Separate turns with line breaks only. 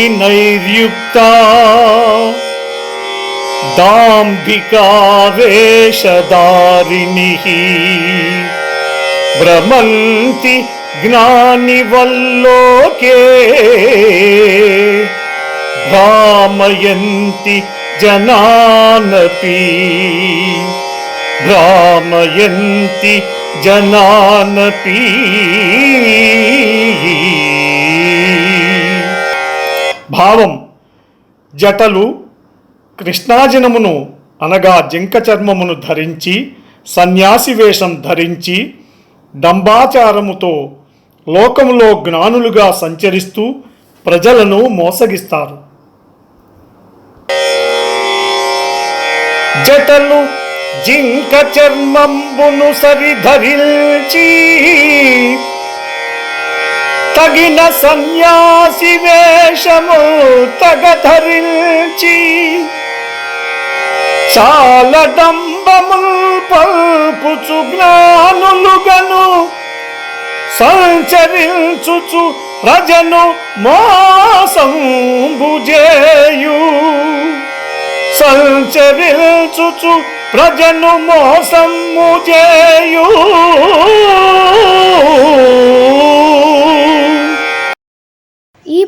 जटाभारार्जिनैर्युक्ता दाम्भिकावेशदारिणिः भ्रमन्ति ज्ञानिवल्लोके भ्रामयन्ति जनानपि भ्रामयन्ति जनानपि భావం జటలు కృష్ణాజనమును అనగా జింక చర్మమును ధరించి సన్యాసి వేషం ధరించి డంబాచారముతో లోకములో జ్ఞానులుగా సంచరిస్తూ ప్రజలను మోసగిస్తారు. జటలు జింక చర్మంబును సరిధరిల్చి తగిన సన్యాసి వేషము తగధరించి చాలా డంబముల్ పల్పుచు జ్ఞానులుగను సంచరించుచు ప్రజను మోసంబుజేయు సంచరించుచు ప్రజను మోసంబుజేయు